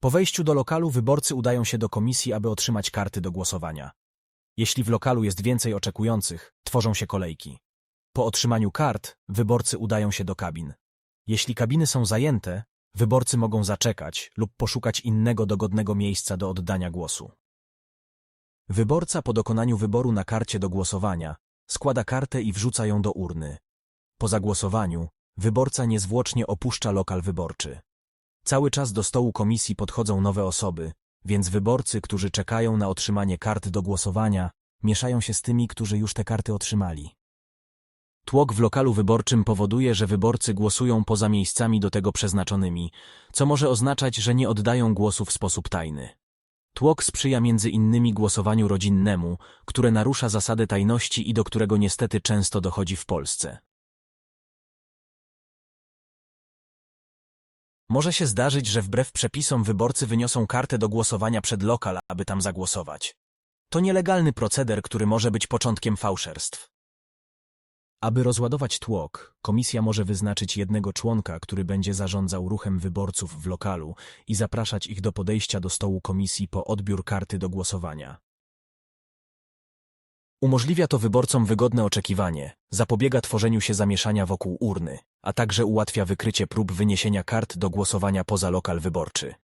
Po wejściu do lokalu wyborcy udają się do komisji, aby otrzymać karty do głosowania. Jeśli w lokalu jest więcej oczekujących, tworzą się kolejki. Po otrzymaniu kart wyborcy udają się do kabin. Jeśli kabiny są zajęte, wyborcy mogą zaczekać lub poszukać innego dogodnego miejsca do oddania głosu. Wyborca po dokonaniu wyboru na karcie do głosowania składa kartę i wrzuca ją do urny. Po zagłosowaniu wyborca niezwłocznie opuszcza lokal wyborczy. Cały czas do stołu komisji podchodzą nowe osoby, więc wyborcy, którzy czekają na otrzymanie kart do głosowania, mieszają się z tymi, którzy już te karty otrzymali. Tłok w lokalu wyborczym powoduje, że wyborcy głosują poza miejscami do tego przeznaczonymi, co może oznaczać, że nie oddają głosu w sposób tajny. Tłok sprzyja między innymi głosowaniu rodzinnemu, które narusza zasadę tajności i do którego niestety często dochodzi w Polsce. Może się zdarzyć, że wbrew przepisom wyborcy wyniosą kartę do głosowania przed lokal, aby tam zagłosować. To nielegalny proceder, który może być początkiem fałszerstw. Aby rozładować tłok, komisja może wyznaczyć jednego członka, który będzie zarządzał ruchem wyborców w lokalu i zapraszać ich do podejścia do stołu komisji po odbiór karty do głosowania. Umożliwia to wyborcom wygodne oczekiwanie, zapobiega tworzeniu się zamieszania wokół urny, a także ułatwia wykrycie prób wyniesienia kart do głosowania poza lokal wyborczy.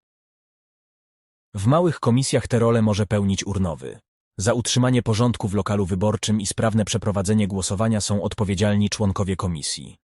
W małych komisjach tę rolę może pełnić urnowy. Za utrzymanie porządku w lokalu wyborczym i sprawne przeprowadzenie głosowania są odpowiedzialni członkowie komisji.